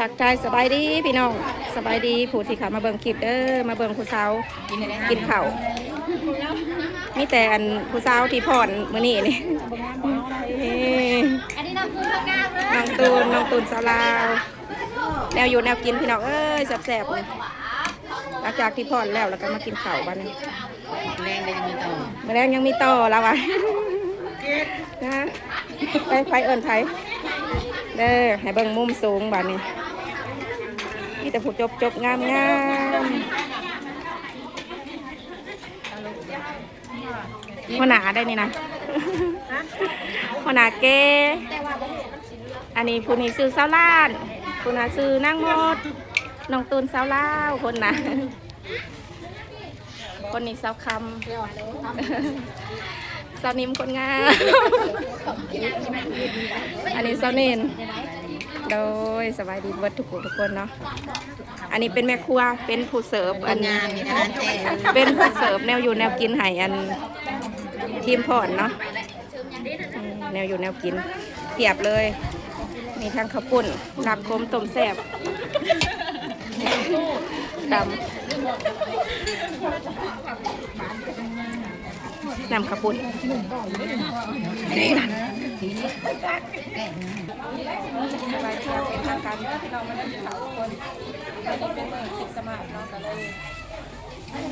ทักทายสบายดีพี่น้องสบายดีผู้ที่เขามาเบิ่งคลิปเด้อมาเบิ่งผู้สาวกินข้าวมีแต่อันผู้สาวที่ผ่อนมื้อนี้นี่นี่อันนี้น้ำปูนน้องตูนน้องตูนสาวลาวแนวอยู่แนวกินพี่น้องเอ้ยแซ่บๆเลยหลังจากที่ผ่อนแล้วแล้วก็มากินข้าวบ้านนี้แรงยังมีต่อแรงยังมีต่อแล้ววะนะไปไปเอิ้นไผเด้อให้เบิ่งมุมสูงบ้านนี้ มีแต่ผู้จบจบงามงามหัวหน้าได้นี่นะหัวหน้าเกอันนี้ผู้นี้ซื้อเสาล้านผู้น่ะซื้อนางมดน้องตูนเสาลาวคนน่ะคนนี้เสาคำเสานิ่มคนงามอันนี้เสาเนนโดย สบายดีเบิดทุกคนทุกคนเนาะอันนี้เป็นแม่ครัวเป็นผู้เสิร์ฟอันงานมีอาหารแจกเป็นผู้เสิร์ฟแนวอยู่แนวกินให้อันทีมผ่อนเนาะอืมแนวอยู่แนวกินเทียบเลย มีทั้งข้าวปุ้นหนับคมต้มแซ่บดำนำข้าวปุ้น ทีนี้สบายดีเป็นทางการพี่น้องมาได้ข่าวคนวันนี้เป็นเบอร์คิดสมาร์ทเนาะก็เลย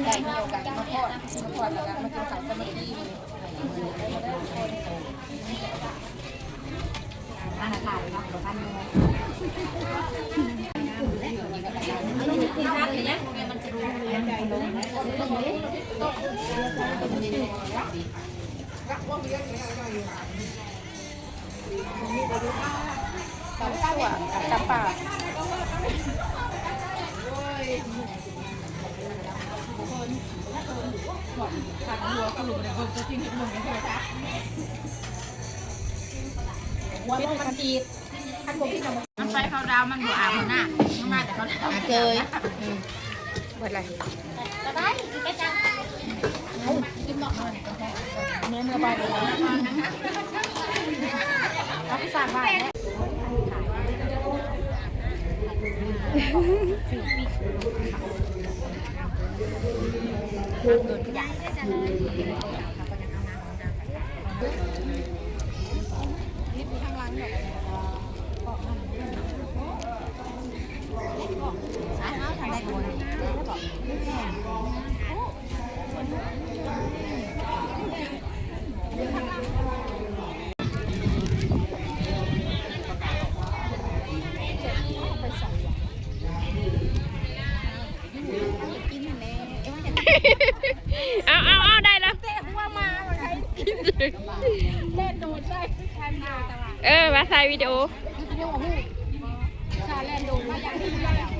ได้มีโอกาสมาพอดมาพอดแล้วก็มากินข้าวสามัคคี ตำสั่วกับตำป่ามันไฟเขาดาวมันหัวอาบหน้ามันมาแต่เขาดาวเคยเบิดอะไรสบายไปจังกินหมอกมันเนื้อเนื้อใบเลย เอาไปสั่งบ้านแล้วเอาเอาเอาได้แล้ว ว่ามาใครเล่นโดนใช่ใช่มาแต่ว่า เออมาถ่ายวิดีโอเรียกว่าหูชาเล่นโดมายัง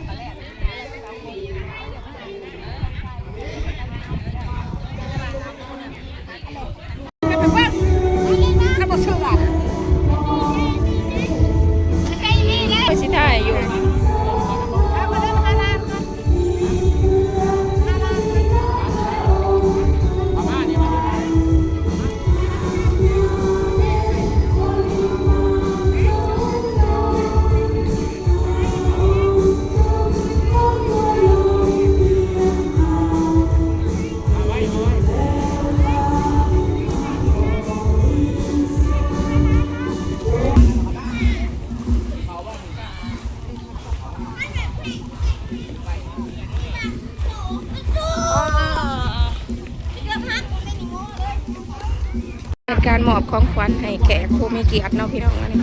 เป็นการมอบของขวัญให้แขกผู้มีเกียรติเนาะพี่น้องอันนี้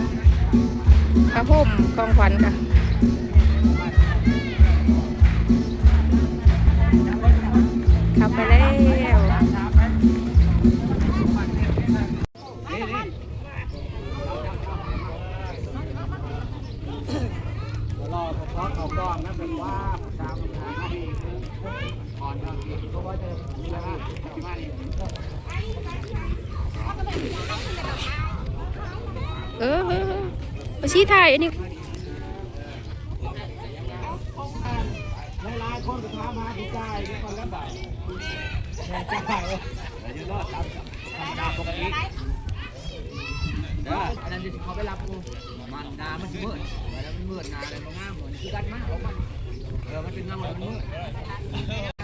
พระพุ่มของขวัญค่ะข้าไปแล้วรอพอเขากล้องนะเป็นว่าตามทางที่ก่อนครับเพราะว่าจะมีอะไรที่มานี่ เออเออเออไปชี้ถ่ายอันนี้หลายคนถามหาผู้ชายทุกคนล้วแบบผู้ชายเออเดี๋ยวรอดครับธรรมดาปกติเด้ออันนั้นจะเขาไปรับกูมันดามันมืดมันมืดนางามเหมือนคือกันมากออกมาเออมันเป็นน้ำมันมืด